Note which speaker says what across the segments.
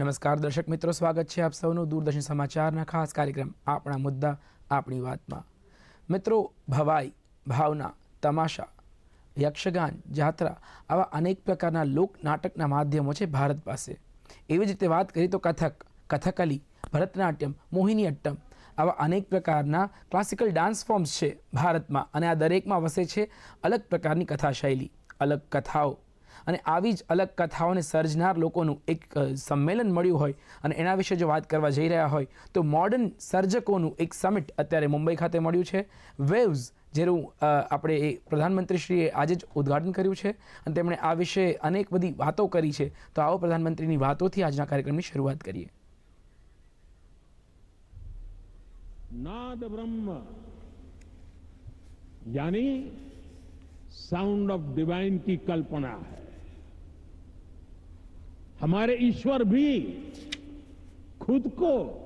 Speaker 1: નમસ્કાર દર્શક મિત્રો, સ્વાગત છે આપ સૌનું દૂરદર્શન સમાચારના ખાસ કાર્યક્રમ આપણા મુદ્દા, આપણી વાતમાં. મિત્રો, ભવાઈ, ભાવના, તમાશા, યક્ષગાન, જાત્રા આવા અનેક પ્રકારના લોક નાટકના માધ્યમો છે ભારત પાસે. એવી જ રીતે વાત કરીએ તો કથક, કથકલી, ભરતનાટ્યમ મોહિની અટ્ટમ આવા અનેક પ્રકારના ક્લાસિકલ ડાન્સ ફોર્મ્સ છે ભારતમાં અને આ દરેકમાં વસે છે અલગ પ્રકારની કથા શૈલી અલગ કથાઓ. અને આવી જ અલગ કથાઓને સર્જનાર લોકોનું એક અ, સંમેલન મળ્યું હોય અને એના વિશે જો વાત કરવા જઈ રહ્યા હોય તો મોડર્ન સર્જકોનું એક સમિટ અત્યારે મુંબઈ ખાતે મળ્યું છે વેવ્સ જેનું અ, આપણે એ પ્રધાનમંત્રીશ્રીએ આજે જ ઉદ્ઘાટન કર્યું છે અને તેમણે આ વિશે અનેક બધી વાતો કરી છે તો આવો પ્રધાનમંત્રીની વાતોથી આજના કાર્યક્રમની શરૂઆત કરીએ
Speaker 2: नाद ब्रह्म यानी साउंड ऑफ डिवाइन की कल्पना है हमारे ईश्वर भी खुद को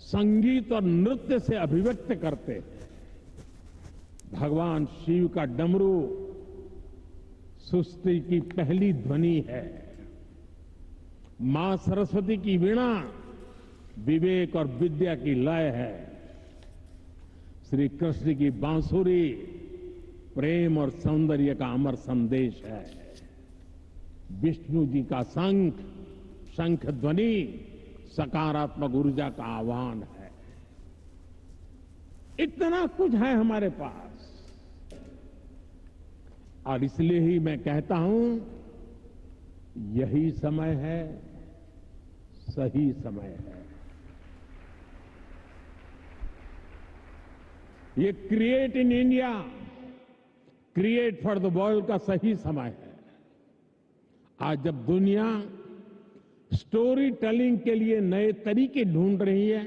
Speaker 2: संगीत और नृत्य से अभिव्यक्त करते हैं। भगवान शिव का डमरू सुस्ती की पहली ध्वनि है। माँ सरस्वती की वीणा विवेक और विद्या की लय है। श्री कृष्ण की बांसुरी प्रेम और सौंदर्य का अमर संदेश है। विष्णु जी का शंख शंख ध्वनि सकारात्मक ऊर्जा का आह्वान है। इतना कुछ है हमारे पास। और इसलिए ही मैं कहता हूँ, यही समय है, सही समय है। ये create in India create for the world का सही समय है। आज जब दुनिया स्टोरी टेलिंग के लिए नए तरीके ढूंढ रही है,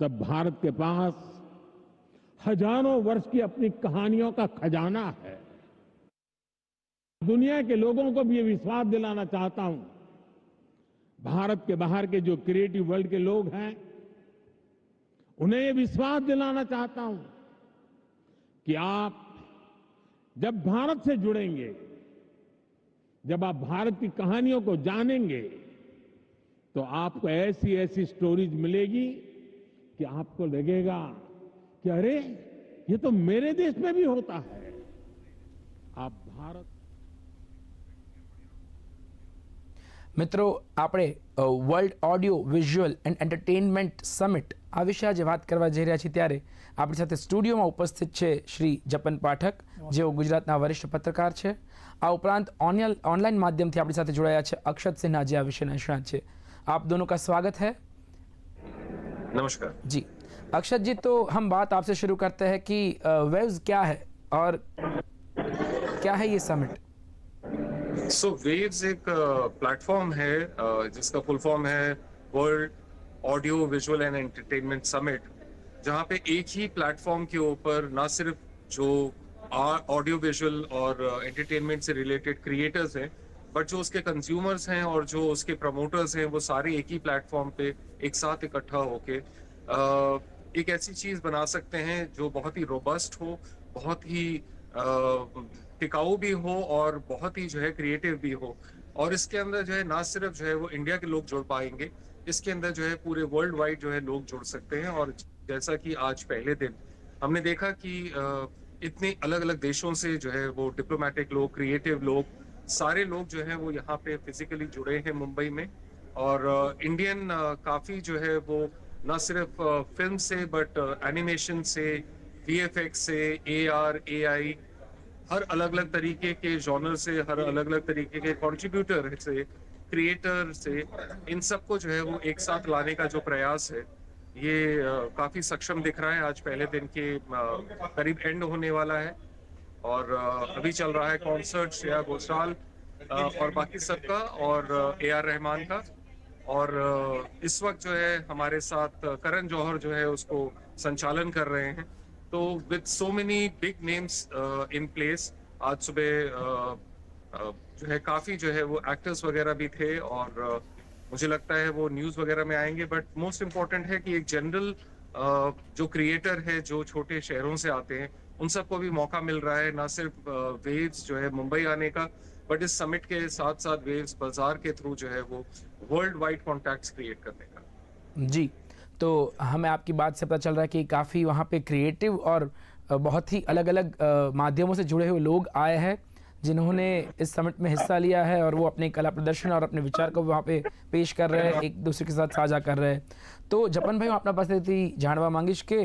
Speaker 2: तब भारत के पास हज़ारों वर्ष की अपनी कहानियों का खजाना है। दुनिया के लोगों को भी ये विश्वास दिलाना चाहता हूँ। भारत के बाहर के जो क्रिएटिव वर्ल्ड के लोग हैं, उन्हें ये विश्वास दिलाना चाहता हूँ कि आप जब भारत से जुड़ेंगे जब आप भारत की कहानियों को जानेंगे तो आपको ऐसी ऐसी स्टोरीज मिलेगी कि आपको लगेगा कि अरे ये तो मेरे देश में भी होता है आप भारत
Speaker 1: મિત્રો આપણે world audio visual and entertainment summit આ વિશે આજે વાત કરવા જઈ રહ્યા છીએ ત્યારે આપણી સાથે સ્ટુડિયોમાં ઉપસ્થિત છે શ્રી જપન પાઠક જેઓ ગુજરાતના વરિષ્ઠ પત્રકાર છે आ उपरांत ऑनलाइन माध्यम से अपनी जोड़ाया अक्षत सिन्हा जी आ विषय निष्णात है आप दोनों का स्वागत है
Speaker 3: नमस्कार
Speaker 1: जी अक्षत जी तो हम बात आपसे शुरू करते हैं कि वेव्स क्या है और क्या है ये समिट
Speaker 3: सो so, वेव्स एक प्लेटफॉर्म है जिसका फुल फॉर्म है world audio visual and entertainment summit जहाँ पे एक ही प्लेटफॉर्म के ऊपर ना सिर्फ़ जो ऑडियो विजुअल और एंटरटेनमेंट से रिलेटेड क्रिएटर्स हैं बट जो उसके कंज्यूमर्स हैं और जो उसके प्रमोटर्स हैं वो सारे एक ही प्लेटफॉर्म पे एक साथ इकट्ठा होके एक ऐसी चीज़ बना सकते हैं जो बहुत ही रोबस्ट हो बहुत ही टिकाऊ भी हो और बहुत ही जो है क्रिएटिव भी हो। और इसके अंदर जो है ना सिर्फ़ जो है वो इंडिया के लोग जुड़ पाएँगे इसके अंदर जो है पूरे वर्ल्ड वाइड जो है लोग जुड़ सकते हैं और जैसा कि आज पहले दिन हमने देखा कि अ, इतने अलग अलग देशों से जो है वो डिप्लोमेटिक लोग क्रिएटिव लोग, सारे लोग जो है वो यहाँ पे फिजिकली जुड़े हैं मुंबई में। और इंडियन काफ़ी जो है वो न सिर्फ़ फ़िल्म से बट एनिमेशन से वीएफएक्स से ए आर ए आई हर अलग अलग तरीके के जॉनर से, हर अलग अलग तरीके के कंट्रीब्यूटर से क्रिएटर से, इन सबको जो है वो एक साथ लाने का जो प्रयास है। ये काफ़ी सक्षम दिख रहा है। आज पहले दिन के करीब एंड होने वाला है। और अभी चल रहा है कॉन्सर्ट श्रेया घोषाल और बाकी सबका, और ए आर रहमान का। और इस वक्त जो है, हमारे साथ करण जौहर जो है, उसको संचालन कर रहे हैं। तो with so many big names in place आज सुबह जो है, काफ़ी जो है, वो एक्टर्स वगैरह भी थे। और मुझे लगता है वो न्यूज़ वगैरह में आएँगे बट मोस्ट इम्पोर्टेंट है कि एक जनरल जो क्रिएटर है, जो छोटे शहरों से आते हैं, उन सबको भी मौका मिल रहा है, ना सिर्फ़ वेव्स जो है मुंबई आने का बट इस समिट के साथ साथ वेव्स बाज़ार के थ्रू जो है वो वर्ल्ड वाइड कॉन्टैक्ट्स क्रिएट करने का।
Speaker 1: जी तो हमें आपकी बात से पता चल रहा है कि काफ़ी वहाँ पे क्रिएटिव और बहुत ही अलग अलग माध्यमों से जुड़े हुए लोग आए हैं। जिन्होंने इस समिट में हिस्सा लिया है और वो अपने कला प्रदर्शन और अपने विचार को वहाँ पे पेश कर रहे हैं एक दूसरे के साथ સાજા કરી રહે તો જપનભાઈ હું આપણા પાસેથી જાણવા માંગીશ કે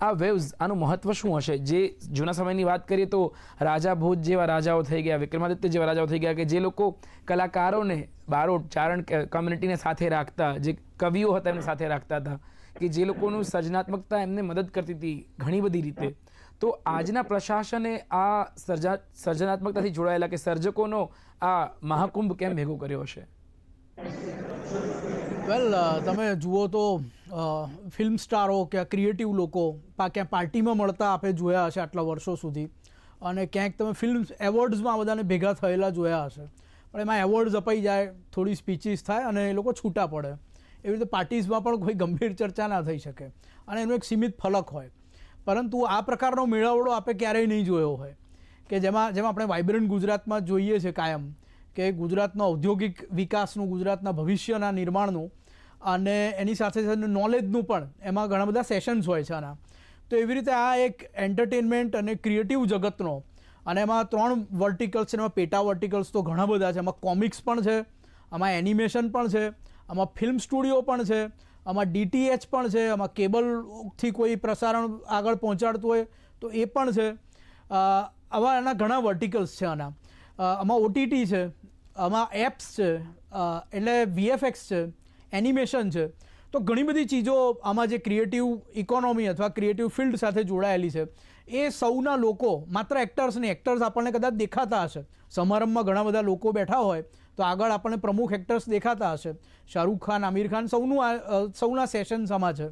Speaker 1: આ વેવ્સ આનું મહત્વ શું હશે જે જૂના સમયની વાત કરીએ તો રાજા ભોજ જેવા રાજાઓ થઈ ગયા વિક્રમાદિત્ય જેવા રાજાઓ થઈ ગયા કે જે લોકો કલાકારોને બારોટ ચારણ કમ્યુનિટીને સાથે રાખતા જે કવિઓ હતા એમને સાથે રાખતા હતા કે જે લોકોનું સર્જનાત્મકતા એમને મદદ કરતી હતી ઘણી બધી રીતે તો આજના પ્રશાસને આ સર્જા, સર્જનાત્મકતાથી જોડાયેલા કે સર્જકોનો આ મહાકુંભ કેમ ભેગો કર્યો હશે?
Speaker 4: વેલ તમે જુઓ તો ફિલ્મ સ્ટારો કે ક્રિએટિવ લોકો ક્યાં પાર્ટીમાં મળતા આપણે જોયા હશે આટલા વર્ષો સુધી. અને ક્યાંક તમે ફિલ્મ એવોર્ડ્સમાં બધાને ભેગા થયેલા જોયા હશે. પણ એમાં એવોર્ડ્સ અપાઈ જાય, થોડી સ્પીચીસ થાય અને એ લોકો છૂટા પડે. એવી રીતે પાર્ટીઝમાં પણ કોઈ ગંભીર ચર્ચા ના થઈ શકે. અને એનું એક સીમિત ફલક હોય. પરંતુ આ પ્રકારનો મેળાવડો આપણે ક્યારેય નહીં જોયો હોય. કે જેમાં જેમાં આપણે વાઇબ્રન્ટ ગુજરાતમાં જોઈએ છે કાયમ, કે ગુજરાતનો ઔદ્યોગિક વિકાસનું, ગુજરાતના ભવિષ્યના નિર્માણનું, અને એની સાથે સાથે નોલેજનું પણ, એમાં ઘણા બધા સેશન્સ હોય છે આના. તો એવી રીતે આ એક એન્ટરટેનમેન્ટ અને ક્રિએટિવ જગતનો, અને એમાં ત્રણ વર્ટિકલ્સ છે, એમાં પેટા વર્ટિકલ્સ તો ઘણા બધા છે, એમાં કોમિક્સ પણ છે, આમાં એનિમેશન પણ છે, આમાં ફિલ્મ સ્ટુડિયો પણ છે આમાં ડીટીએચ પણ છે, આમાં કેબલથી કોઈ પ્રસારણ આગળ પહોંચાડતું હોય તો એ પણ છે. આવા એના ઘણા વર્ટિકલ્સ છે આના. આમાં ઓટીટી છે, આમાં એપ્સ છે એટલે વીએફએક્સ છે એનિમેશન છે. તો ઘણી બધી ચીજો આમાં જે ક્રિએટિવ ઇકોનોમી અથવા ક્રિએટિવ ફિલ્ડ સાથે જોડાયેલી છે. એ સૌના લોકો, માત્ર એક્ટર્સ નહીં એક્ટર્સ આપણને કદાચ દેખાતા હશે. સમારંભમાં ઘણા બધા લોકો બેઠા હોય તો આગળ આપણને પ્રમુખ એક્ટર્સ દેખાતા હશે. શાહરૂખ ખાન, આમિર ખાન સૌનું સૌના સેશન્સ આમાં છે.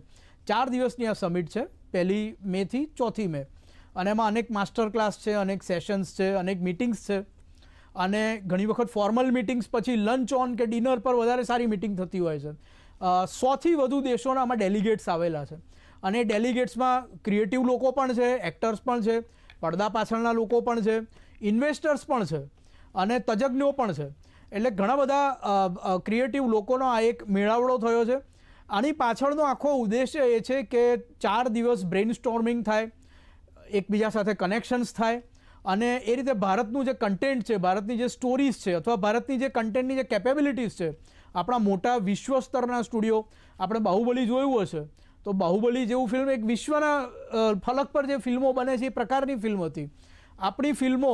Speaker 4: ચાર દિવસની આ સમિટ છે, પહેલી મેથી ચોથી મે. અને એમાં અનેક માસ્ટર ક્લાસ છે, અનેક સેશન્સ છે, અનેક મિટિંગ્સ છે. અને ઘણી વખત ફોર્મલ મિટિંગ્સ પછી લંચ ઓન કે ડિનર પર વધારે સારી મિટિંગ થતી હોય છે. સોથી વધુ દેશોના આમાં ડેલિગેટ્સ આવેલા છે. અને ડેલિગેટ્સમાં ક્રિએટિવ લોકો પણ છે એક્ટર્સ પણ છે, પડદા પાછળના લોકો પણ છે ઇન્વેસ્ટર્સ પણ છે. અને તજજ્ઞો પણ છે. એટલે ઘણા બધા ક્રિએટિવ લોકોનો આ એક મેળાવડો થયો છે. આની પાછળનો આખો ઉદ્દેશ્ય એ છે કે ચાર દિવસ બ્રેઇન સ્ટોર્મિંગ થાય, એકબીજા સાથે કનેક્શન્સ થાય અને એ રીતે ભારતનું જે કન્ટેન્ટ છે, ભારતની જે સ્ટોરીઝ છે અથવા ભારતની જે કન્ટેન્ટની જે કેપેબિલિટીઝ છે, આપણા મોટા વિશ્વ સ્તરના સ્ટુડિયો આપણે બાહુબલી જોયું હશે, તો બાહુબલી જેવું ફિલ્મ એક વિશ્વના ફલક પર જે ફિલ્મો બને છે, એ પ્રકારની ફિલ્મ હતી. આપણી ફિલ્મો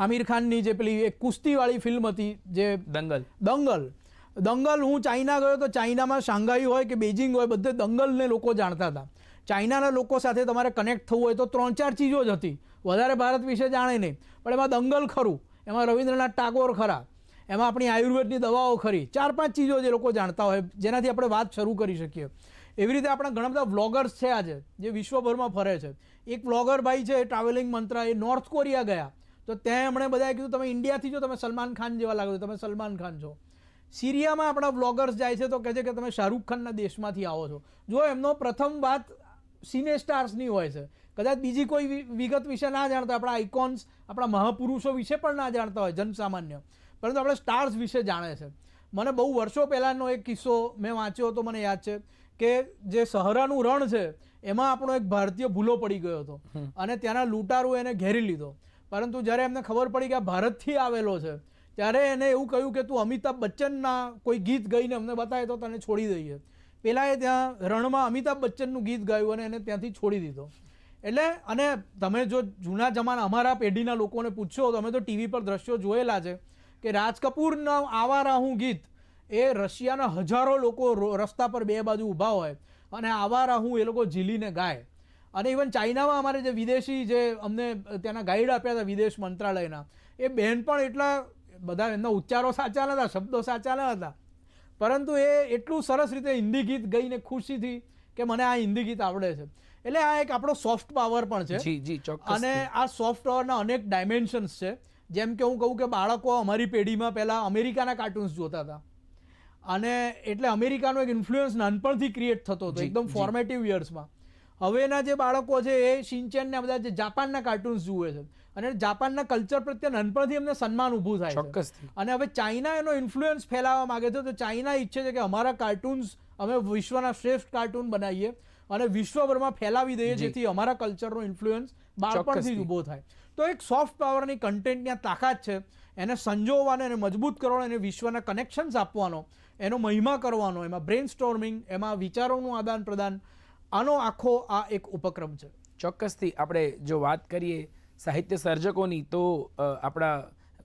Speaker 4: આમિર ખાનની જે પેલી એક કુસ્તીવાળી ફિલ્મ હતી જે
Speaker 1: દંગલ.
Speaker 4: દંગલ. દંગલ હું ચાઇના ગયો તો ચાઇનામાં શાંઘાઈ હોય કે બેઇજિંગ હોય બધે દંગલને લોકો જાણતા હતા. ચાઇનાના લોકો સાથે તમારે કનેક્ટ થવું હોય તો ત્રણ ચાર ચીજો જ હતી. વધારે ભારત વિશે જાણે નહીં. પણ એમાં દંગલ ખરું. એમાં રવિન્દ્રનાથ ટાગોર ખરા. એમાં આપણી આયુર્વેદની દવાઓ ખરી. ચાર પાંચ ચીજો જે લોકો જાણતા હોય જેનાથી આપણે વાત શરૂ કરી શકીએ. એવી રીતે આપણા ઘણા બધા વ્લોગર્સ છે આજે જે વિશ્વભરમાં ફરે છે. એક વ્લોગર ભાઈ છે ટ્રાવેલિંગ મંત્રા એ નોર્થ કોરિયા ગયા. તો ત્યાં એમણે બધાએ કીધું તમે ઇન્ડિયાથી જો તમે સલમાન ખાન જેવા લાગો છો તમે સલમાન ખાન છો. સિરિયામાં આપણા વ્લોગર્સ જાય છે તો કહે છે કે તમે શાહરૂખ ખાનના દેશમાંથી આવો છો. જો એમનો પ્રથમ વાત સિને સ્ટાર્સની હોય છે. કદાચ બીજી કોઈ વિગત વિશે ના જાણતા આપણા આઇકોન્સ આપણા મહાપુરુષો વિશે પણ ના જાણતા હોય જનસામાન્ય. પરંતુ આપણે સ્ટાર્સ વિશે જાણે છે. મને બહુ વર્ષો પહેલાંનો એક કિસ્સો મેં વાંચ્યો હતો મને યાદ છે કે જે સહરાનું રણ છે એમાં આપણો એક ભારતીય ભૂલો પડી ગયો હતો. અને ત્યાંના લૂંટારો એને ઘેરી લીધો. પરંતુ જ્યારે એમને ખબર પડી કે આ ભારતથી આવેલો છે, ત્યારે એને એવું કહ્યું કે તું અમિતાભ બચ્ચનના કોઈ ગીત ગાઈને અમને બતાવે તો તને છોડી દઈએ. પહેલાં એ ત્યાં રણમાં અમિતાભ બચ્ચનનું ગીત ગાયું અને એને ત્યાંથી છોડી દીધો. એટલે અને તમે જો જૂના જમાના અમારા પેઢીના લોકોને પૂછશો, તો અમે તો ટીવી પર દ્રશ્યો જોયેલા છે કે રાજ કપૂરના આવા હું ગીત એ રશિયાના હજારો લોકો રસ્તા પર બે બાજુ ઊભા હોય અને આવા હું એ લોકો ઝીલીને ગાય. અને ઇવન ચાઇનામાં અમારે જે વિદેશી જે અમને ત્યાંના ગાઈડ આપ્યા હતા વિદેશ મંત્રાલયના એ બેન પણ એટલા બધા એમના ઉચ્ચારો સાચા ન હતા શબ્દો સાચા ન હતા. પરંતુ એ એટલું સરસ રીતે હિન્દી ગીત ગઈને ખુશીથી કે મને આ હિન્દી ગીત આવડે છે. એટલે આ એક આપણો સોફ્ટ પાવર પણ છે.
Speaker 1: જી જી
Speaker 4: અને આ સોફ્ટ પાવરના અનેક ડાયમેન્શન્સ છે. જેમ કે હું કહું કે બાળકો અમારી પેઢીમાં પહેલાં અમેરિકાના કાર્ટૂન્સ જોતા હતા. અને એટલે અમેરિકાનો એક ઇન્ફ્લુઅન્સ નાનપણથી ક્રિએટ થતો હતો એકદમ ફોર્મેટિવ યર્સમાં હવેના જે બાળકો છે એ શિનચેન બધા જે જાપાનના કાર્ટૂન્સ જુએ છે. અને જાપાનના કલ્ચર પ્રત્યે નાનપણથી એમને સન્માન ઊભું થાય છે. અને હવે ચાઇના એનો ઇન્ફ્લુઅન્સ ફેલાવવા માગે છે તો ચાઇના ઈચ્છે છે કે અમારા કાર્ટૂન્સ અમે વિશ્વના શ્રેષ્ઠ કાર્ટૂન બનાવીએ અને વિશ્વભરમાં ફેલાવી દઈએ જેથી અમારા કલ્ચરનો ઇન્ફ્લુઅન્સ બાળપણથી જ ઊભો થાય. તો એક સોફ્ટ પાવરની કન્ટેન્ટ ત્યાં તાકાત છે એને સંજોવવાનો એને મજબૂત કરવાનો એને વિશ્વના કનેક્શન્સ આપવાનો એનો મહિમા કરવાનો એમાં બ્રેન સ્ટોર્મિંગ એમાં વિચારોનું આદાન પ્રદાન આનો આખો આ એક ઉપક્રમ છે.
Speaker 1: ચોક્કસથી આપણે જો વાત કરીએ સાહિત્ય સર્જકોની, તો આપણા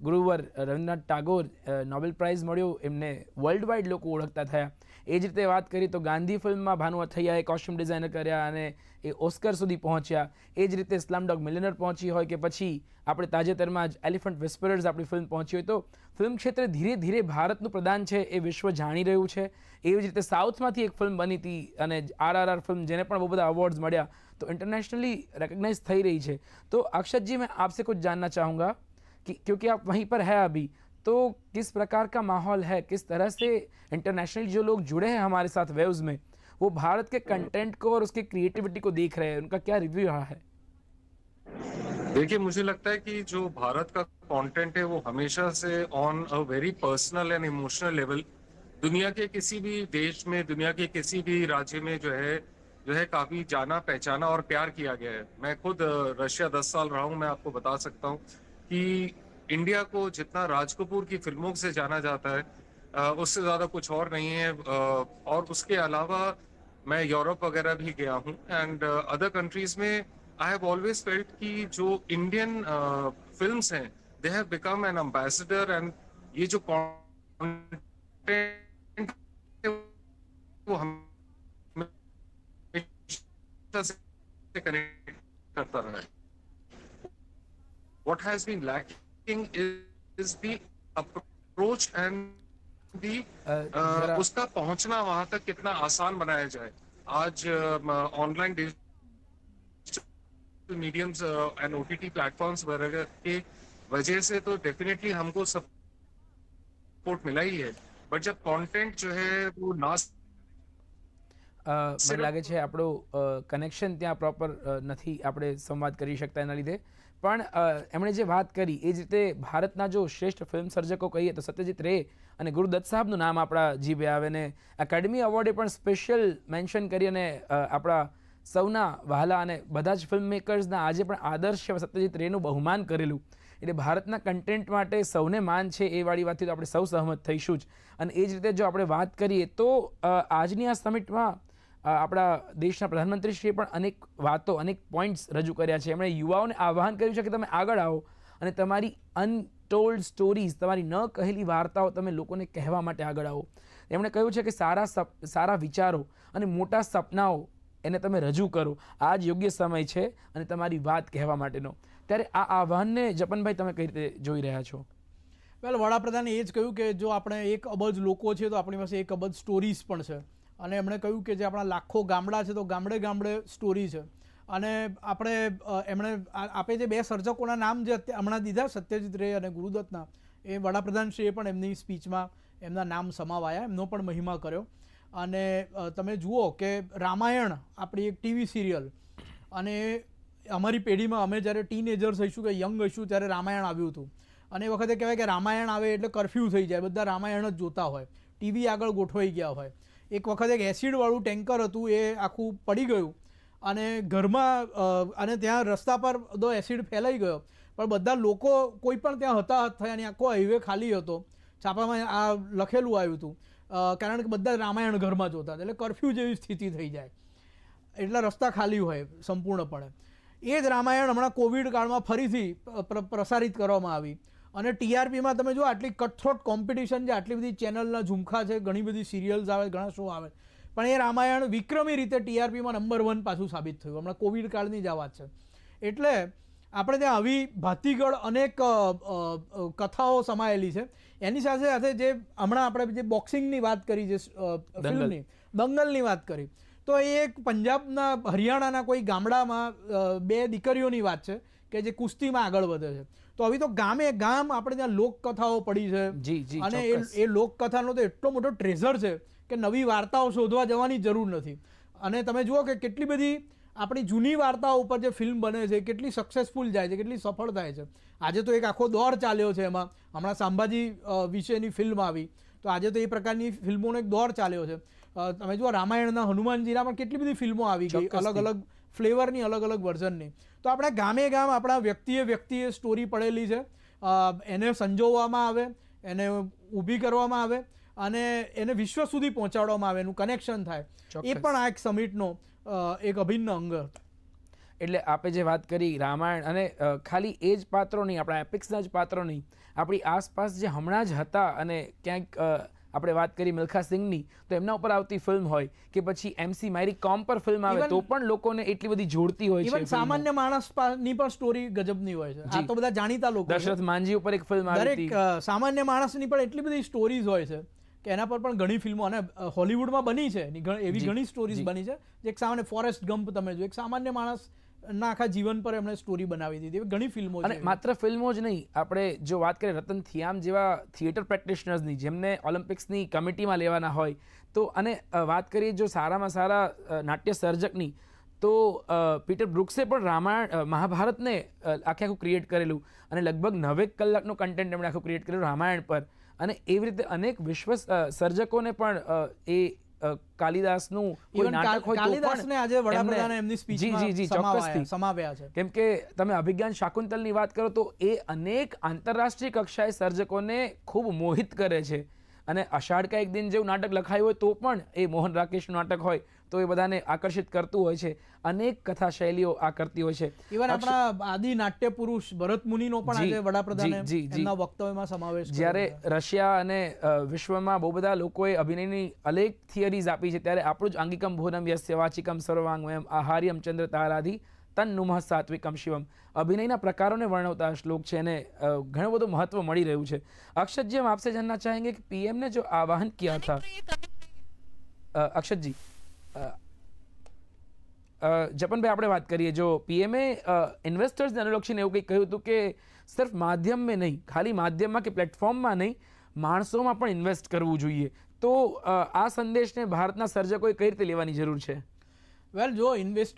Speaker 1: ગુરુવર રવિન્દ્રનાથ ટાગોર નોબેલ પ્રાઇઝ મળ્યો. એમને વર્લ્ડ વાઇડ લોકો ઓળખતા થયા. એ જ રીતે વાત કરી તો ગાંધી ફિલ્મમાં ભાનુ અથૈયાએ કોસ્ટ્યુમ ડિઝાઇનર કર્યા અને એ ઓસ્કર સુધી પહોંચ્યા. એ જ રીતે સ્લમડોગ મિલિનર પહોંચી હોય કે પછી આપણે તાજેતરમાં જ એલિફન્ટ વિસ્પરર્સ આપણી ફિલ્મ પહોંચી હોય તો ફિલ્મ ક્ષેત્રે ધીરે ધીરે ભારતનું પ્રદાન છે એ વિશ્વ જાણી રહ્યું છે. એવી જ રીતે સાઉથમાંથી એક ફિલ્મ બની હતી અને આરઆરઆર ફિલ્મ જેને પણ બહુ બધા અવોર્ડ્સ મળ્યા તો ઇન્ટરનેશનલી રેકગ્નાઇઝ થઈ રહી છે. તો અક્ષતજી, મેં આપસે કુછ જાનના ચાહુંગા કે क्योंकि આપ वहीं પર હૈ અભી? तो किस प्रकार का माहौल है? किस तरह से इंटरनेशनल जो लोग जुड़े हैं हमारे साथ वेव्स में, वो भारत के कंटेंट को और उसकी क्रिएटिविटी को देख रहे हैं, उनका क्या रिव्यू रहा है?
Speaker 3: देखिए, मुझे लगता है कि जो भारत का कंटेंट है, वो हमेशा से on a very personal and emotional level दुनिया के किसी भी देश में, दुनिया के किसी भी राज्य में जो है जो है काफ़ी जाना, पहचाना और प्यार किया गया है। मैं खुद रशिया दस साल रहा हूँ, मैं आपको बता सकता हूँ कि इंडिया को जितना राज कपूर की फ़िल्मों से जाना जाता है उससे ज़्यादा कुछ और नहीं है। और उसके अलावा मैं यूरोप वगैरह भी गया हूँ एंड अदर कंट्रीज़ में आई हैव ऑलवेज फेल्ट कि जो इंडियन फिल्म्स हैं they have become an ambassador and ये जो कंटेंट वो हमेशा से कनेक्ट करता रहा है। What has been is, is the approach and the
Speaker 1: अ,
Speaker 3: अ,
Speaker 1: जरा-
Speaker 3: उसका पहुंचना वहां तक कितना आसान बनाया जाए आज online mediums and OTT platforms वगैरह के वजह से तो डेफिनेटली हमको सपोर्ट मिला ही है बट जब कंटेंट जो है वो ना
Speaker 1: અ, મને લાગે છે આપણો કનેક્શન ત્યાં પ્રોપર નથી આપણે સંવાદ કરી શકતા એના લીધે પણ એમણે જે વાત કરી, એ જ રીતે ભારતના જો શ્રેષ્ઠ ફિલ્મ સર્જકો કહીએ તો સત્યજીત રે અને ગુરુદત્ત સાહેબનું નામ આપણા જીભે આવે ને એકેડમી એવોર્ડે પણ સ્પેશિયલ મેન્શન કરી અને આપણા સૌના વહાલા અને બધા જ ફિલ્મ મેકર્સના આજે પણ આદર્શ સત્યજીત રેનું બહુમાન કરેલું. એટલે ભારતના કન્ટેન્ટ માટે સૌને માન છે એ વાળી વાતથી તો આપણે સૌ સહમત થઈશું જ. અને એ જ રીતે જો આપણે વાત કરીએ તો આજની આ સમિટમાં આપણા દેશના પ્રધાનમંત્રીશ્રીએ પણ અનેક વાતો, અનેક પોઈન્ટ્સ રજૂ કર્યા છે. એમણે યુવાઓને આહ્વાન કર્યું છે કે તમે આગળ આવો અને તમારી અનટોલ્ડ સ્ટોરીઝ તમારી ન કહેલી વાર્તાઓ તમે લોકોને કહેવા માટે આગળ આવો. એમણે કહ્યું છે કે સારા સપ, સારા વિચારો અને મોટા સપનાઓ એને તમે રજૂ કરો. આ જ યોગ્ય સમય છે અને તમારી વાત કહેવા માટેનો. ત્યારે આ આહ્વાનને જપનભાઈ તમે કઈ રીતે જોઈ રહ્યા છો?
Speaker 4: વેલ, વડાપ્રધાને એ જ કહ્યું કે જો આપણે એક અબજ લોકો છે તો આપણી પાસે એક અબજ સ્ટોરીઝ પણ છે. અને એમણે કહ્યું કે જે આપણા લાખો ગામડા છે તો ગામડે ગામડે સ્ટોરી છે. અને આપણે એમણે આપે જે બે સર્જકોના નામ જે હમણાં દીધા, સત્યજીત રે અને ગુરુદત્તના, એ વડાપ્રધાનશ્રીએ પણ એમની સ્પીચમાં એમના નામ સમાવાયા, એમનો પણ મહિમા કર્યો. અને તમે જુઓ કે રામાયણ આપણી એક ટીવી સિરિયલ અને અમારી પેઢીમાં અમે જ્યારે ટીનેજર્સ હઈશું કે યંગ હઈશું ત્યારે રામાયણ આવ્યું હતું. અને એ વખતે કહેવાય કે રામાયણ આવે એટલે કરફ્યુ થઈ જાય, બધા રામાયણ જ જોતા હોય. ટીવી આગળ ગોઠવાઈ ગયા હોય. એક વખત એક એસિડવાળું ટેન્કર હતું, એ આખું પડી ગયું. અને ઘરમાં અને ત્યાં રસ્તા પર બધો એસિડ ફેલાઈ ગયો. પણ બધા લોકો કોઈ પણ ત્યાં હતાહત થયા અને આખો હાઈવે ખાલી હતો. છાપામાં આ લખેલું આવ્યું હતું. કારણ કે બધા રામાયણ ઘરમાં જોતા એટલે કરફ્યુ જેવી સ્થિતિ થઈ જાય. એટલા રસ્તા ખાલી હોય સંપૂર્ણપણે. એ જ રામાયણ હમણાં કોવિડ કાળમાં ફરીથી પ્રસારિત કરવામાં આવી. અને ટીઆરપીમાં તમે જો આટલી કટથ્રોટ કોમ્પિટિશન છે આટલી બધી ચેનલના ઝુમખા છે ઘણી બધી સિરિયલ્સ આવે ઘણા શો આવે. પણ એ રામાયણ વિક્રમી રીતે ટીઆરપીમાં નંબર વન પાછું સાબિત થયું. હમણાં કોવિડ કાળની જ આ વાત છે. એટલે આપણે ત્યાં આવી ભાતીગળ અનેક કથાઓ સમાયેલી છે. એની સાથે સાથે જે હમણાં આપણે જે બોક્સિંગની વાત કરી જે ફિલ્મની દંગલની વાત કરી તો એ એક પંજાબના હરિયાણાના કોઈ ગામડામાં બે દીકરીઓની વાત છે કે જે કુસ્તીમાં આગળ વધે છે. તો હવે તો ગામે ગામ આપણે ત્યાં લોકકથાઓ પડી છે.
Speaker 1: જી જી
Speaker 4: અને એ લોકકથાનો તો એટલો મોટો ટ્રેઝર છે કે નવી વાર્તાઓ શોધવા જવાની જરૂર નથી. અને તમે જુઓ કે કેટલી બધી આપણી જૂની વાર્તાઓ ઉપર જે ફિલ્મ બને છે કેટલી સક્સેસફુલ જાય છે કેટલી સફળ થાય છે. આજે તો એક આખો દોર ચાલ્યો છે એમાં. હમણાં સાંભાજી વિશેની ફિલ્મ આવી. તો આજે તો એ પ્રકારની ફિલ્મોનો એક દોર ચાલ્યો છે. તમે જુઓ રામાયણના હનુમાનજીના પણ કેટલી બધી ફિલ્મો આવી ગઈ. અલગ અલગ ફ્લેવરની અલગ અલગ વર્ઝનની. તો આપણા ગામે ગામ આપણા વ્યક્તિએ વ્યક્તિએ સ્ટોરી પડેલી છે. એને સંજોવવામાં આવે એને ઊભી કરવામાં આવે અને એને વિશ્વ સુધી પહોંચાડવામાં આવે એનું કનેક્શન થાય. એ પણ આ એક સમિટનો એક અભિન્ન અંગ
Speaker 1: એટલે આપે જે વાત કરી રામાયણ અને ખાલી એ જ પાત્રો નહીં આપણા એપિક્સના જ પાત્રો નહીં આપણી આસપાસ જે હમણાં જ હતા અને ક્યાંક આપણે વાત કરી મિલ્ખા સિંઘની તો એમના ઉપર આવતી ફિલ્મ હોય કે પછી એમસી મારી કોમ પર ફિલ્મ આવે તો પણ લોકોને એટલી બધી જોડતી હોય છે
Speaker 4: સામાન્ય માણસની પણ સ્ટોરી ગજબની હોય છે. આ તો બધા જાણીતા લોકો.
Speaker 1: દશરથ માંજી ઉપર એક ફિલ્મ આવી
Speaker 4: દરેક સામાન્ય માણસની પણ એટલી બધી સ્ટોરીઝ હોય છે કે એના પર પણ ઘણી ફિલ્મો અને હોલિવૂડમાં બની છે. એવી ઘણી સ્ટોરીઝ બની છે. જે એક સામાન્ય ફોરેસ્ટ ગમ્પ તમે જો એક સામાન્ય માણસ આખા જીવન પર એમણે સ્ટોરી બનાવી દીધી. ઘણી ફિલ્મો
Speaker 1: અને માત્ર ફિલ્મો જ નહીં આપણે જો વાત કરીએ રતન થિયામ જેવા થિયેટર પ્રેક્ટિશનર્સની જેમને ઓલિમ્પિક્સની કમિટીમાં લેવાના હોય તો અને વાત કરીએ જો સારામાં સારા નાટ્ય સર્જકની તો પીટર બ્રુક્સે પણ રામાયણ મહાભારતને આખે આખું ક્રિએટ કરેલું અને લગભગ નવેક કલાકનું કન્ટેન્ટ એમણે આખું ક્રિએટ કરેલું રામાયણ પર. અને એવી રીતે અનેક વિશ્વ સર્જકોને પણ એ કાલિદાસનું કોઈ નાટક હોય
Speaker 4: કાલિદાસને આજે વડાપ્રધાન
Speaker 1: એમની
Speaker 4: સ્પીચમાં
Speaker 1: જી જી ચોક્કસથી.
Speaker 4: સમાવ્યા છે.
Speaker 1: કેમ કે તમે અભિજ્ઞાન શાકુંતલની વાત કરો તો એ અનેક આંતરરાષ્ટ્રીય કક્ષાએ સર્જકોને ખૂબ મોહિત કરે છે. અને અષાઢ કા એક દિન જેવું નાટક લખાયું હોય તો પણ એ મોહન રાકેશનું નાટક હોય. તો એ બધાને આકર્ષિત કરતું હોય છે. અનેક કથા શૈલીઓ આ કરતી હોય છે.
Speaker 4: ઇવન આપણા આદિ નાટ્ય પુરુષ ભરત મુનિનો પણ આજે વડાપ્રધાન વક્તવ્યમાં સમાવેશ
Speaker 1: જ્યારે રશિયા અને વિશ્વમાં બહુ બધા લોકોએ અભિનયની અનેક થિયરીઝ આપી છે ત્યારે આપણું જ આંગિકમ ભુવનમ યસ્ય વાચિકમ સર્વાંગમયમ આહાર્યમ ચંદ્ર તારાધી તન નુમઃ સાત્વિકમ શિવમ. અભિનયના પ્રકારોને વર્ણવતા શ્લોક છે અને ઘણું બધું મહત્વ મળી રહ્યું છે. અક્ષતજી હમ આપસે જાનના ચાહેંગે કે પીએમ ને જો આહવાન કિયા થા? અક્ષતજી. જપનભાઈ, આપણે વાત કરીએ. જો પીએમએ ઇન્વેસ્ટર્સને અનુલક્ષીને એવું કંઈક કહ્યું હતું કે સિર્ફ માધ્યમ में નહીં, ખાલી માધ્યમમાં કે પ્લેટફોર્મમાં નહીં, માણસોમાં પણ ઇન્વેસ્ટ કરવું જોઈએ. તો આ સંદેશને ભારતના સર્જકોએ કઈ રીતે લેવાની જરૂર છે?
Speaker 4: વેલ જો ઇન્વેસ્ટ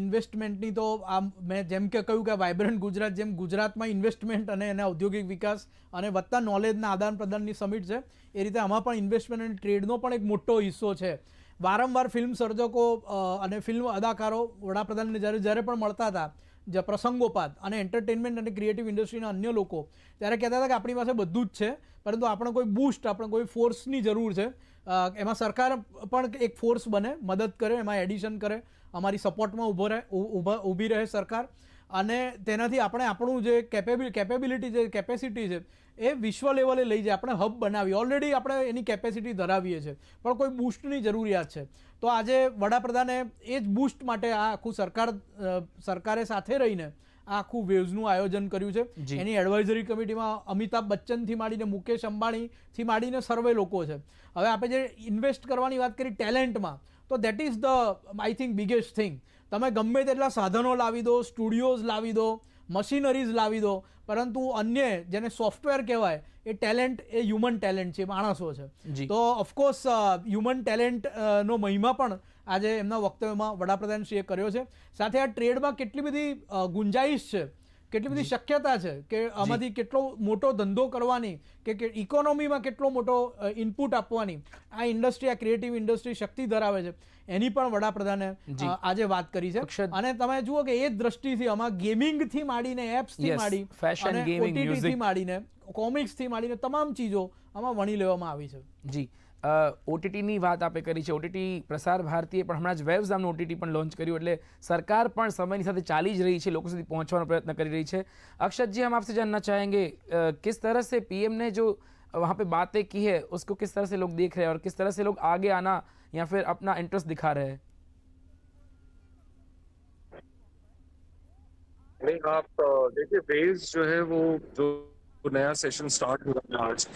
Speaker 4: ઇન્વેસ્ટમેન્ટની તો આમ મેં જેમ કે કહ્યું કે વાઇબ્રન્ટ ગુજરાત, જેમ ગુજરાતમાં ઇન્વેસ્ટમેન્ટ અને એના ઔદ્યોગિક વિકાસ અને વધતા નોલેજના આદાન પ્રદાનની સમિટ છે, એ રીતે આમાં પણ ઇન્વેસ્ટમેન્ટ અને ટ્રેડનો પણ એક મોટો હિસ્સો છે. વારંવાર ફિલ્મ સર્જકો અને ફિલ્મ અદાકારો, વડાપ્રધાનને જ્યારે જ્યારે પણ મળતા હતા, જે પ્રસંગોપાત અને એન્ટરટેનમેન્ટ અને ક્રિએટિવ ઇન્ડસ્ટ્રીના અન્ય લોકો, ત્યારે કહેતા હતા કે આપણી પાસે બધું જ છે, પરંતુ આપણે કોઈ બૂસ્ટ આપણે કોઈ ફોર્સની જરૂર છે. એમાં સરકાર પણ એક ફોર્સ બને, મદદ કરે, એમાં એડિશન કરે, અમારી સપોર્ટમાં ઊભો રહે ઊભા રહે સરકાર. અને તેનાથી આપણે આપણું જે કેપેબિલ કેપેબિલિટી છે કેપેસિટી છે એ વિશ્વ લેવલે લઈ જાય. આપણે હબ બનાવીએ. ઓલરેડી આપણે એની કેપેસિટી ધરાવીએ છીએ. પણ કોઈ બૂસ્ટની જરૂરિયાત છે. તો આજે વડાપ્રધાને એ જ બૂસ્ટ માટે આ આખું સરકાર સરકારે સાથે રહીને આ આખું વેવ્સનું આયોજન કર્યું છે. એની એડવાઇઝરી કમિટીમાં અમિતાભ બચ્ચનથી માંડીને મુકેશ અંબાણીથી માંડીને સર્વે લોકો છે. હવે આપણે જે ઇન્વેસ્ટ કરવાની વાત કરી ટેલેન્ટમાં તો that is the I think biggest thing તમે ગમે તેટલા સાધનો લાવી દો સ્ટુડિયોઝ લાવી દો મશીનરીઝ લાવી દો. પરંતુ અન્ય જેને સોફ્ટવેર કહેવાય એ ટેલેન્ટ એ હ્યુમન ટેલેન્ટ છે માણસો છે. તો ઓફકોર્સ હ્યુમન ટેલેન્ટ નો મહિમા પણ આજે એમના વક્તવ્યમાં વડાપ્રધાનશ્રીએ કર્યો છે. સાથે આ ટ્રેડમાં કેટલી બધી ગુંજાઈશ છે. કેટલી બધી શક્યતા છે કે આમાંથી કેટલો મોટો ધંધો કરવાની કે ઇકોનોમીમાં કેટલો મોટો ઇનપુટ આપવાની આ ઇન્ડસ્ટ્રી આ ક્રિએટિવ ઇન્ડસ્ટ્રી શક્તિ ધરાવે છે. એની પણ વડાપ્રધાને આજે વાત કરી છે. અને તમે જુઓ કે એ જ દ્રષ્ટિથી આમાં ગેમિંગથી માંડીને એપ્સથી માંડી
Speaker 1: ફેશન
Speaker 4: ગેમિંગ
Speaker 1: gaming,
Speaker 4: થી
Speaker 1: music.
Speaker 4: માંડીને કોમિક્સથી માંડીને તમામ ચીજો આમાં વણી લેવામાં આવી છે.
Speaker 1: જી. ઓટીટીની વાત આપે કરી છે ઓટીટી પ્રસાર ભારતીએ પણ હમણાં જ વેબ્સ નામનું ઓટીટી પણ લોન્ચ કર્યું એટલે સરકાર પણ સમયની સાથે ચાલી જ રહી છે લોકો સુધી પહોંચવાનો પ્રયત્ન કરી રહી છે अक्षत जी हम आपसे जानना चाहेंगे अ, किस तरह से पीएम ने जो वहाँ पे बातें की है उसको किस तरह से लोग देख रहे हैं और किस तरह से लोग आगे आना या फिर अपना इंटरेस्ट दिखा रहे हैं
Speaker 3: नहीं आप अ, देखिए बेस जो है वो जो नया सेशन स्टार्ट हुआ है आज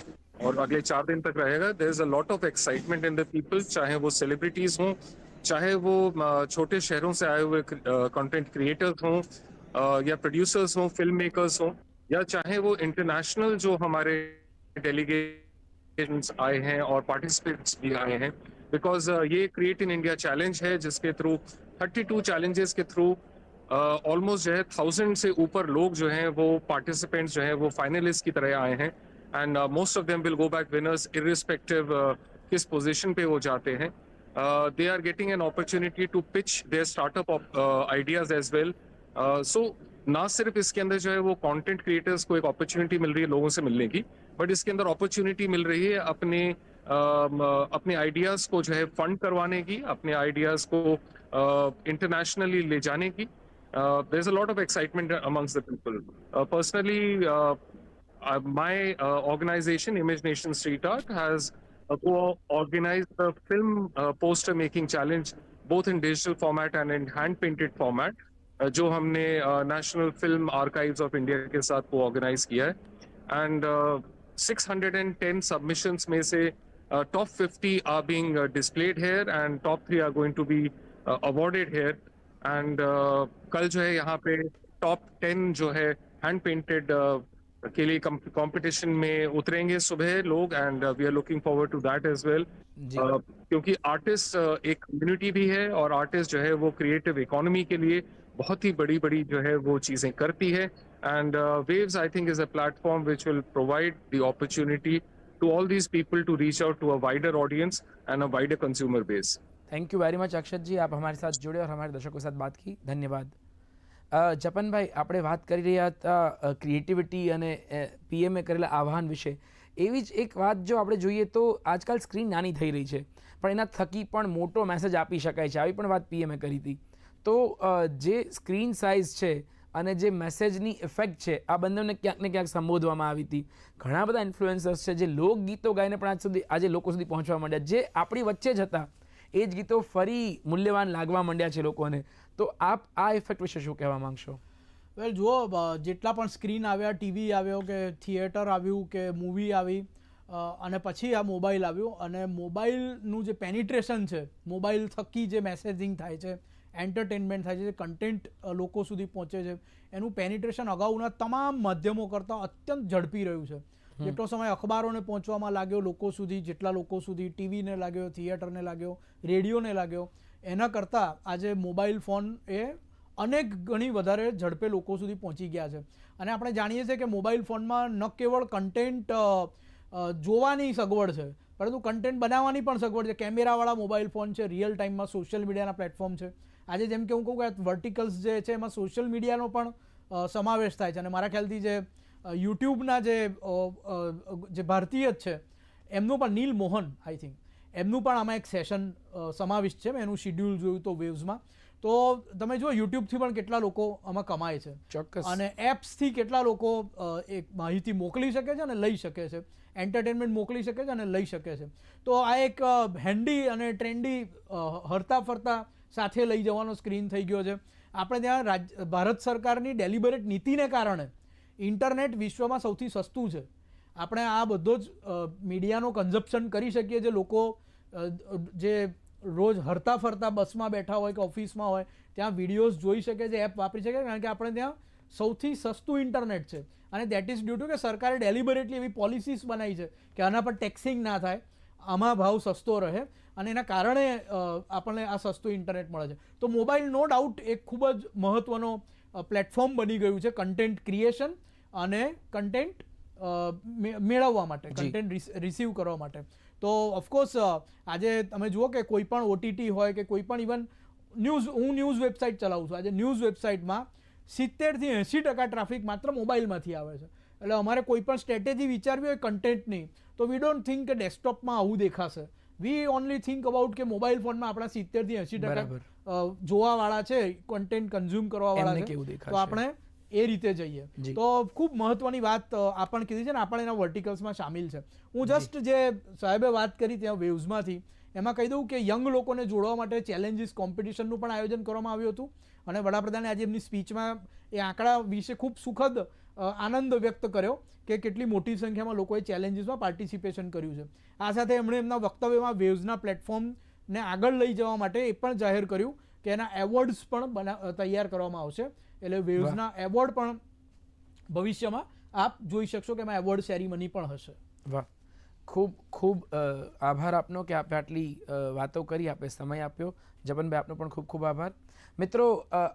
Speaker 3: और अगले चार दिन तक रहेगा। There is a lot of excitement in the people चाहे वो सेलिब्रिटीज हों, चाहे वो छोटे शहरों से आए हुए कंटेंट क्रिएटर्स हों या प्रोड्यूसर्स हों फ़िल्म मेकर्स हों, या चाहे वो इंटरनेशनल जो हमारे डेलीगेट्स आए हैं और पार्टिसिपेंट्स भी आए हैं। बिकॉज़ ये क्रिएट इन इंडिया चैलेंज है, जिसके थ्रू थर्टी टू चैलेंजेस के थ्रू ऑलमोस्ट जो है थाउज़ेंड से ऊपर लोग जो हैं, वो पार्टिसिपेंट्स जो हैं, वो फाइनलिस्ट की तरह आए हैं। And most of them will go back winners irrespective किस पोजीशन पे वो जाते हैं. They are getting an opportunity to pitch their startup ideas as well so ना सिर्फ़ इसके अंदर जो है वो कंटेंट क्रिएटर्स को एक अपॉर्चुनिटी मिल रही है लोगों से मिलने की बट इसके अंदर अपॉर्चुनिटी मिल रही है अपने अम, अपने आइडियाज़ को जो है फंड करवाने की अपने आइडियाज़ को इंटरनेशनली ले जाने की. There is a lot of excitement amongst the people personally my uh, organization image nation street art has uh, co-organized the film uh, poster making challenge both in digital format and in hand painted format uh, जो हमने national film archives of India के साथ को organise किया है and 610 submissions में से top 50 are being displayed here and top three are going to be awarded here and कल जो है यहाँ पे टॉप 10 जो है हैंड पेंटेड के लिए कंपटीशन में उतरेंगे सुबह लोग and we are looking forward to that
Speaker 1: as
Speaker 3: well क्योंकि आर्टिस्ट uh, एक कम्युनिटी भी है और आर्टिस्ट जो है वो क्रिएटिव इकोनॉमी के लिए बहुत ही बड़ी बड़ी जो है वो चीज़ें करती है। And waves I think is a platform which will provide the opportunity to all these people to reach out to a wider audience and a wider consumer base
Speaker 1: thank you very much Akshat ji आप हमारे साथ जुड़े और हमारे दर्शकों के साथ बात की। धन्यवाद। જપનભાઈ, આપણે વાત કરી રહ્યા હતા ક્રિએટિવિટી અને પીએમએ કરેલા આહ્વાન વિશે. એવી જ એક વાત જો આપણે જોઈએ તો આજકાલ સ્ક્રીન નાની થઈ રહી છે, પણ એના થકી પણ મોટો મેસેજ આપી શકાય છે. આવી પણ વાત પીએમએ કરી હતી. તો જે સ્ક્રીન સાઇઝ છે અને જે મેસેજની ઇફેક્ટ છે, આ બંનેને ક્યાંક ને ક્યાંક સંબોધવામાં આવી હતી. ઘણા બધા ઇન્ફ્લુએન્સર્સ છે જે લોકગીતો ગાઈને પણ આજ સુધી, આજે લોકો સુધી પહોંચવા માંડ્યા. જે આપણી વચ્ચે જ હતા એ જ ગીતો ફરી મૂલ્યવાન લાગવા માંડ્યા છે લોકોને. તો આપ આ ઇફેક્ટ વિશે શું કહેવા માંગશો?
Speaker 4: વેલ જુઓ જેટલા પણ સ્ક્રીન આવ્યા ટીવી આવ્યો કે થિયેટર આવ્યું કે મૂવી આવી અને પછી આ મોબાઈલ આવ્યું, અને મોબાઈલનું જે પેનિટ્રેશન છે મોબાઈલ થકી જે મેસેજિંગ થાય છે એન્ટરટેનમેન્ટ થાય છે, જે કન્ટેન્ટ લોકો સુધી પહોંચે છે, એનું પેનિટ્રેશન અગાઉના તમામ માધ્યમો કરતાં અત્યંત ઝડપી રહ્યું છે. જેટલો સમય અખબારોને પહોંચવામાં લાગ્યો, લોકો સુધી, જેટલા લોકો સુધી, ટીવીને લાગ્યો, થિયેટરને લાગ્યો, રેડિયોને લાગ્યો. એના કરતાં આજે મોબાઈલ ફોન એ અનેક ઘણી વધારે ઝડપે લોકો સુધી પહોંચી ગયા છે. અને આપણે જાણીએ છીએ કે મોબાઈલ ફોનમાં ન કેવળ કન્ટેન્ટ જોવાની સગવડ છે, પરંતુ કન્ટેન્ટ બનાવવાની પણ સગવડ છે. કેમેરાવાળા મોબાઈલ ફોન છે રિયલ ટાઈમમાં સોશિયલ મીડિયાના પ્લેટફોર્મ છે. આજે જેમ કે હું કહું કે વર્ટિકલ્સ જે છે, એમાં સોશિયલ મીડિયાનો પણ સમાવેશ થાય છે. અને મારા ખ્યાલથી જે યુટ્યુબના જે ભારતીય જ છે એમનું પણ નીલ મોહન આઈ થિંક એમનું પણ આમાં એક સેશન સમાવિષ્ટ છે. મેં એનું શિડ્યુલ જોયું તો વેવ્સમાં તો તમે જુઓ યુટ્યુબથી પણ કેટલા લોકો આમાં કમાય છે.
Speaker 1: ચોક્કસ.
Speaker 4: અને એપ્સથી કેટલા લોકો એક માહિતી મોકલી શકે છે અને લઈ શકે છે. એન્ટરટેનમેન્ટ મોકલી શકે છે અને લઈ શકે છે. તો આ એક હેન્ડી અને ટ્રેન્ડી હરતા ફરતા સાથે લઈ જવાનો સ્ક્રીન થઈ ગયો છે. આપણે ત્યાં ભારત સરકારની ડેલિબરેટ નીતિને કારણે ઇન્ટરનેટ વિશ્વમાં સૌથી સસ્તું છે. આપણે આ બધો જ મીડિયાનો કન્ઝપ્શન કરી શકીએ જે લોકો જે રોજ હરતા ફરતા બસમાં બેઠા હોય કે ઓફિસમાં હોય, ત્યાં વિડીયોઝ જોઈ શકે છે, એપ વાપરી શકે કારણ કે આપણે ત્યાં સૌથી સસ્તું ઇન્ટરનેટ છે. અને દેટ ઇઝ ડ્યુ ટુ કે સરકારે ડેલિબરેટલી એવી પોલિસીસ બનાવી છે કે આના પર ટેક્સિંગ ના થાય, આમાં ભાવ સસ્તો રહે અને એના કારણે આપણને આ સસ્તું ઇન્ટરનેટ મળે છે. તો મોબાઈલ નો ડાઉટ એક ખૂબ જ મહત્ત્વનો પ્લેટફોર્મ બની ગયું છે કન્ટેન્ટ ક્રિએશન અને કન્ટેન્ટ મેળવવા માટે કન્ટેન્ટ રિસીવ કરવા માટે. તો ઓફકોર્સ આજે તમે જુઓ કે કોઈ પણ ઓટીટી હોય કે કોઈ પણ ઇવન ન્યૂઝ હું ન્યૂઝ વેબસાઇટ ચલાવું છું. આજે ન્યૂઝ વેબસાઇટમાં સિત્તેરથી એંસી ટકા ટ્રાફિક માત્ર મોબાઈલમાંથી આવે છે. એટલે અમારે કોઈ પણ સ્ટ્રેટેજી વિચારવી હોય કન્ટેન્ટની તો વી ડોન્ટ થિંક કે ડેસ્કટોપમાં આવું દેખાશે. વી ઓનલી થિંક અબાઉટ કે મોબાઈલ ફોનમાં આપણા સિત્તેરથી એંસી ટકા જોવાવાળા છે કન્ટેન્ટ કન્ઝ્યુમ કરવાવાળા છે. તો આપણે એ રીતે જઈએ. તો ખૂબ મહત્વની વાત આપણ કીધી છે ને આપણે એના વર્ટિકલ્સમાં સામેલ છે. હું જસ્ટ જે સાહેબે વાત કરી ત્યાં વેવ્સમાંથી એમાં કહી દઉં કે યંગ લોકોને જોડવા માટે ચેલેન્જીસ કોમ્પિટિશનનું પણ આયોજન કરવામાં આવ્યું હતું. અને વડાપ્રધાને આજે એમની સ્પીચમાં એ આંકડા વિશે ખૂબ સુખદ આનંદ વ્યક્ત કર્યો કે કેટલી મોટી સંખ્યામાં લોકોએ ચેલેન્જીસમાં પાર્ટિસિપેશન કર્યું છે. આ સાથે એમણે એમના વક્તવ્યમાં વેવ્સના પ્લેટફોર્મને આગળ લઈ જવા માટે એ પણ જાહેર કર્યું કે એના એવોર્ડ્સ પણ બના તૈયાર કરવામાં આવશે. એટલે વેવ્સના એવોર્ડ પણ ભવિષ્યમાં આપ જોઈ શકશો કે એમાં એવોર્ડ સેરેમની પણ હશે.
Speaker 1: વાહ. ખૂબ ખૂબ આભાર આપનો કે આપે આટલી વાતો કરી આપે સમય આપ્યો. જપનભાઈ આપનો પણ ખૂબ ખૂબ આભાર. મિત્રો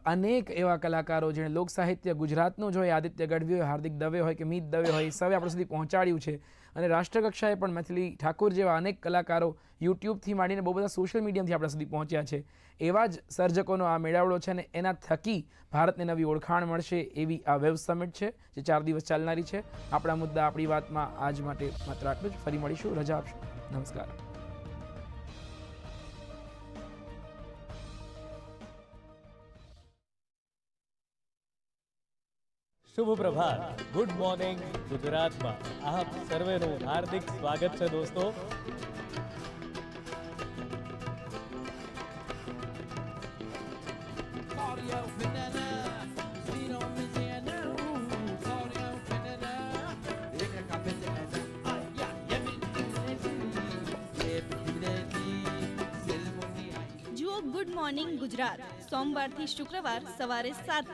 Speaker 1: અનેક એવા કલાકારો જેણે લોક સાહિત્ય ગુજરાતનું જ હોય આદિત્ય ગઢવી હોય હાર્દિક દવે હોય કે મીત દવે હોય સૌએ આપણે સુધી પહોંચાડ્યું છે. અને રાષ્ટ્રકક્ષાએ પણ મૈથિલી ઠાકોર જેવા અનેક કલાકારો યુટ્યુબથી માંડીને બહુ બધા સોશિયલ મીડિયાથી આપણા સુધી પહોંચ્યા છે. એવા જ સર્જકોનો આ મેળાવડો છે અને એના થકી ભારતને નવી ઓળખાણ મળશે એવી આ વેબ સમિટ છે, જે ચાર દિવસ ચાલનારી છે. આપણા મુદ્દા, આપણી વાતમાં આજ માટે માત્ર આટલું જ. ફરી મળીશું. રજા આપશો. નમસ્કાર.
Speaker 5: શુભ પ્રભાત ગુડ મોર્નિંગ ગુજરાતમાં આપ સર્વેનું હાર્દિક સ્વાગત છે દોસ્તો
Speaker 6: જુઓ ગુડ મોર્નિંગ ગુજરાત સોમવારથી શુક્રવાર સવારે સાત